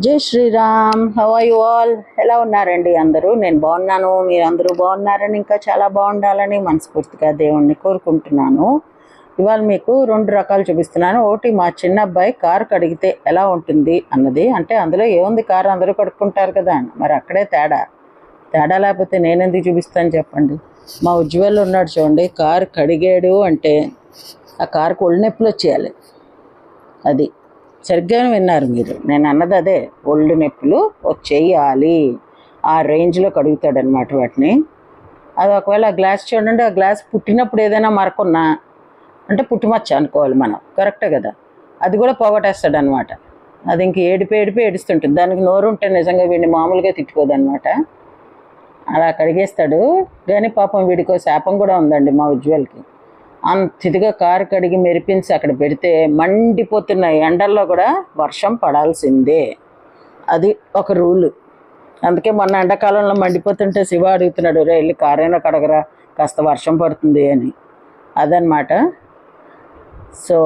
జై Shriram how are you all ఎలా ఉన్నారండి అందరూ? నేను బాగున్నాను. మీరు అందరూ బాగున్నారని ఇంకా చాలా బాగుండాలని మనస్ఫూర్తిగా దేవుణ్ణి కోరుకుంటున్నాను. ఇవాళ మీకు రెండు రకాలు చూపిస్తున్నాను. ఒకటి మా చిన్న అబ్బాయి కారు కడిగితే ఎలా ఉంటుంది అన్నది. అంటే అందులో ఏముంది కారు? అందరూ కడుక్కుంటారు కదా. మరి అక్కడే తేడా. తేడా లేకపోతే నేను ఎందుకు చూపిస్తాను చెప్పండి. మా ఉజ్వల్ ఉన్నాడు చూడండి. కారు కడిగాడు అంటే ఆ కారుకు ఒళ్ళు నొప్పులు వచ్చేయాలి. అది. సరిగ్గానే విన్నారు మీరు. నేను అన్నది అదే ఒళ్ళు నొప్పులు వచ్చేయాలి ఆ రేంజ్లో కడుగుతాడనమాట వాటిని. అది ఒకవేళ ఆ గ్లాస్ చూడండి ఆ గ్లాస్ పుట్టినప్పుడు ఏదైనా మరకున్నా అంటే పుట్టుమచ్చ అనుకోవాలి మనం కరెక్టే కదా? అది కూడా పోగొట్టేస్తాడు అనమాట అది ఇంక ఏడిపి ఏడిపి ఏడుస్తుంటుంది. దానికి నోరు ఉంటే నిజంగా వీడిని మామూలుగా తిట్టుకోదనమాట అలా కడిగేస్తాడు. కానీ పాపం వీడికో శాపం కూడా ఉందండి మా ఉజ్వల్కి. అంతదిగా కారు కడిగి మెరిపించి అక్కడ పెడితే మండిపోతున్న ఎండల్లో కూడా వర్షం పడాల్సిందే. అది ఒక రూలు. అందుకే మొన్న ఎండాకాలంలో మండిపోతుంటే శివ అడుగుతున్నాడు రే వెళ్ళి కారైనా కడగరా కాస్త వర్షం పడుతుంది అని. అదనమాట సో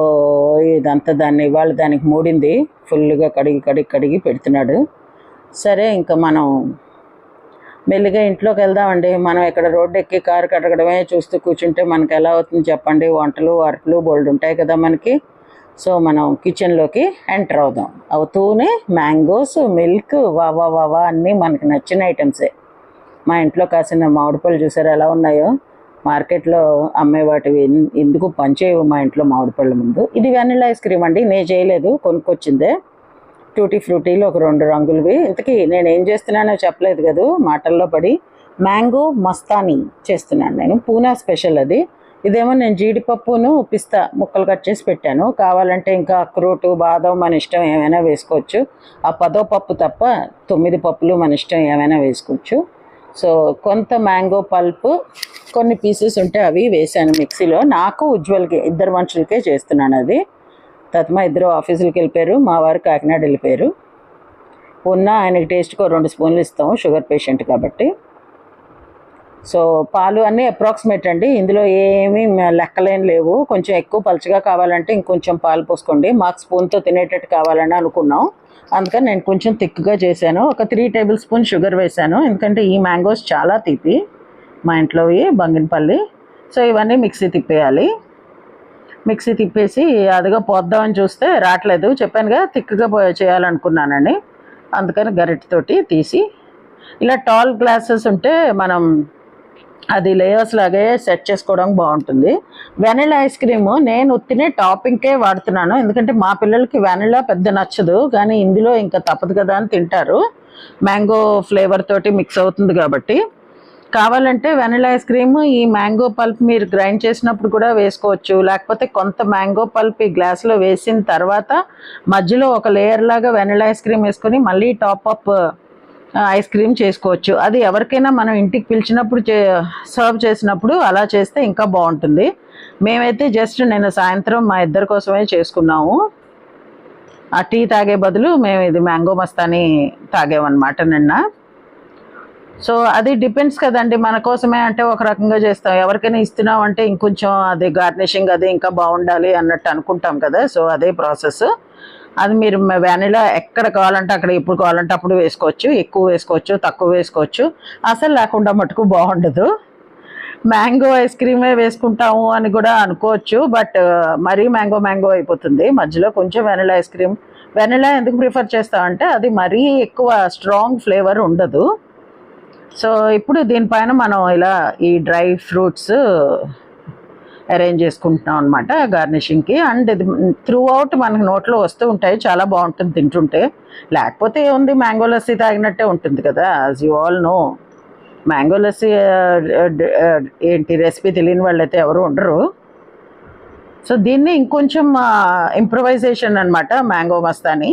ఇదంతా దాన్ని ఇవాళ దానికి మూడింది. ఫుల్గా కడిగి కడిగి కడిగి పెడుతున్నాడు. సరే ఇంకా మనం మెల్లిగా ఇంట్లోకి వెళ్దామండి. మనం ఇక్కడ రోడ్డు ఎక్కి కారు కడగడమే చూస్తూ కూర్చుంటే మనకి ఎలా అవుతుంది చెప్పండి. వంటలు అరట్లు బోల్డ్ ఉంటాయి కదా మనకి. సో మనం కిచెన్లోకి ఎంటర్ అవుదాం. అవుతూనే మ్యాంగోస్ మిల్క్ వావా వావా అన్నీ మనకు నచ్చిన ఐటమ్సే మా ఇంట్లో కాసిన మామిడి పళ్ళు చూసారు ఎలా ఉన్నాయో? మార్కెట్లో అమ్మే వాటివి ఎందుకు పనిచేయవు మా ఇంట్లో మామిడిపళ్ళ ముందు? ఇది వెనిలా ఐస్ క్రీమ్ అండి. నేను చేయలేదు కొనుక్కొచ్చిందే. టూటీ ఫ్రూటీలు ఒక రెండు రంగులవి. ఇంతకీ నేను ఏం చేస్తున్నానో చెప్పలేదు కదా మాటల్లో పడి. మ్యాంగో మస్తానీ చేస్తున్నాను నేను పూనా స్పెషల్ అది. ఇదేమో నేను జీడిపప్పును పిస్తా ముక్కలు కట్ చేసి పెట్టాను. కావాలంటే ఇంకా అక్రూటు బాదం మన ఇష్టం ఏమైనా వేసుకోవచ్చు. ఆ పదో పప్పు తప్ప తొమ్మిది పప్పులు మన ఇష్టం ఏమైనా వేసుకోవచ్చు. సో కొంత మ్యాంగో పల్ప్ కొన్ని పీసెస్ ఉంటే అవి వేసాను మిక్సీలో. నాకు ఉజ్వల్కి ఇద్దరు మనుషులకే చేస్తున్నాను అది. తత్మా ఇద్దరు ఆఫీసులకు వెళ్ళిపోయారు మా వారు కాకినాడ వెళ్ళిపోయారు. ఉన్న ఆయనకి టేస్ట్కి రెండు స్పూన్లు ఇస్తాం షుగర్ పేషెంట్ కాబట్టి. సో పాలు అన్నీ అప్రాక్సిమేట్ అండి. ఇందులో ఏమీ లెక్కలేని లేవు. కొంచెం ఎక్కువ పలుచగా కావాలంటే ఇంకొంచెం పాలు పోసుకోండి. మాకు స్పూన్తో తినేటట్టు కావాలని అనుకున్నాం. అందుకని నేను కొంచెం థిక్గా చేశాను. ఒక త్రీ టేబుల్ స్పూన్ షుగర్ వేశాను. ఎందుకంటే ఈ మ్యాంగోస్ చాలా తీపి మా ఇంట్లోవి బంగినపల్లి. సో ఇవన్నీ మిక్సీ తిప్పేయాలి. మిక్సీ తిప్పేసి అదిగా పోద్దామని చూస్తే రావట్లేదు. చెప్పానుగా థిక్గా పో చేయాలనుకున్నానండి. అందుకని గరిటెతోటి తీసి ఇలా టాల్ గ్లాసెస్ ఉంటే మనం అది లేయర్స్ లాగే సెట్ చేసుకోవడం బాగుంటుంది. వెనిలా ఐస్ క్రీమ్ నేను ఉత్తినే టాపింగ్కే వాడుతున్నాను. ఎందుకంటే మా పిల్లలకి వెనిలా పెద్ద నచ్చదు. కానీ ఇందులో ఇంకా తప్పదు కదా అని తింటారు. మ్యాంగో ఫ్లేవర్ తోటి మిక్స్ అవుతుంది కాబట్టి. కావాలంటే వెనిలా ఐస్ క్రీమ్ ఈ మ్యాంగో పల్ప్ మీరు గ్రైండ్ చేసినప్పుడు కూడా వేసుకోవచ్చు. లేకపోతే కొంత మ్యాంగో పల్ప్ ఈ గ్లాస్లో వేసిన తర్వాత మధ్యలో ఒక లేయర్ లాగా వెనిలా ఐస్ క్రీమ్ వేసుకొని మళ్ళీ టాప్ అప్ ఐస్ క్రీమ్ చేసుకోవచ్చు. అది ఎవరికైనా మనం ఇంటికి పిలిచినప్పుడు చే సర్వ్ చేసినప్పుడు అలా చేస్తే ఇంకా బాగుంటుంది. మేమైతే జస్ట్ నేను సాయంత్రం మా ఇద్దరి కోసమే చేసుకున్నాము. ఆ టీ తాగే బదులు మేము ఇది మ్యాంగో మస్తాని తాగామన్నమాట నిన్న. సో అది డిపెండ్స్ కదండి మన కోసమే అంటే ఒక రకంగా చేస్తాం. ఎవరికైనా ఇస్తున్నాం అంటే ఇంకొంచెం అది గార్నిషింగ్ అది ఇంకా బాగుండాలి అన్నట్టు అనుకుంటాం కదా. సో అదే ప్రాసెస్. అది మీరు వెనిలా ఎక్కడ కావాలంటే అక్కడ ఎప్పుడు కావాలంటే అప్పుడు వేసుకోవచ్చు. ఎక్కువ వేసుకోవచ్చు తక్కువ వేసుకోవచ్చు. అసలు లేకుండా మటుకు బాగుండదు. మ్యాంగో ఐస్ క్రీమే వేసుకుంటాము అని కూడా అనుకోవచ్చు. బట్ మరీ మ్యాంగో మ్యాంగో అయిపోతుంది. మధ్యలో కొంచెం వెనిలా ఐస్ క్రీమ్. వెనిలా ఎందుకు ప్రిఫర్ చేస్తామంటే అది మరీ ఎక్కువ స్ట్రాంగ్ ఫ్లేవర్ ఉండదు. సో ఇప్పుడు దీనిపైన మనం ఇలా ఈ డ్రై ఫ్రూట్స్ అరేంజ్ చేసుకుంటున్నాం అనమాట గార్నిషింగ్కి. అండ్ ఇది త్రూ అవుట్ మనకి నోట్లో వస్తూ ఉంటాయి చాలా బాగుంటుంది తింటుంటే. లేకపోతే ఏముంది మ్యాంగో లస్సీ తాగినట్టే ఉంటుంది కదా as you all know mango lassi ఏంటి రెసిపీ తెలియని వాళ్ళైతే ఎవరు ఉండరు. సో దీన్ని ఇంకొంచెం ఇంప్రవైజేషన్ అనమాట మ్యాంగో మస్తాని.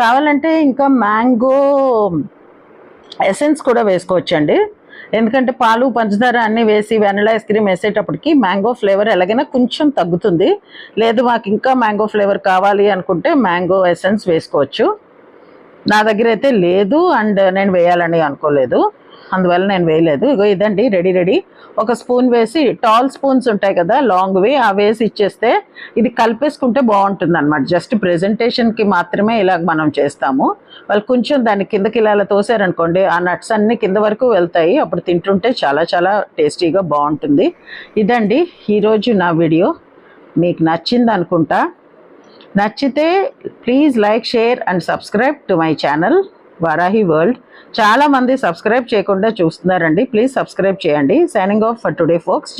కావాలంటే ఇంకా మ్యాంగో ఎసెన్స్ కూడా వేసుకోవచ్చండి. ఎందుకంటే పాలు పంచదార అన్నీ వేసి వెనిలా ఐస్ క్రీమ్ వేసేటప్పటికి మ్యాంగో ఫ్లేవర్ ఎలాగైనా కొంచెం తగ్గుతుంది. లేదు మాకు ఇంకా మ్యాంగో ఫ్లేవర్ కావాలి అనుకుంటే మ్యాంగో ఎసెన్స్ వేసుకోవచ్చు. నా దగ్గర అయితే లేదు అండ్ నేను వేయాలని అనుకోలేదు. అందువల్ల నేను వేయలేదు. ఇగో ఇదండి రెడీ రెడీ. ఒక స్పూన్ వేసి టాల్ స్పూన్స్ ఉంటాయి కదా లాంగ్వి ఆ వేసి ఇచ్చేస్తే ఇది కలిపేసుకుంటే బాగుంటుంది అనమాట జస్ట్ ప్రెజెంటేషన్కి మాత్రమే ఇలా మనం చేస్తాము. వాళ్ళు కొంచెం దాన్ని కిందకి ఇలా తోసారనుకోండి ఆ నట్స్ అన్ని కింద వరకు వెళ్తాయి. అప్పుడు తింటుంటే చాలా చాలా టేస్టీగా బాగుంటుంది. ఇదండి ఈరోజు నా వీడియో. మీకు నచ్చింది అనుకుంటా. నచ్చితే please like share and subscribe to my channel. Varahi world. చాలా మంది సబ్స్క్రైబ్ చేయకుండా చూస్తున్నారండి. ప్లీజ్ సబ్స్క్రైబ్ చేయండి. Signing off for today folks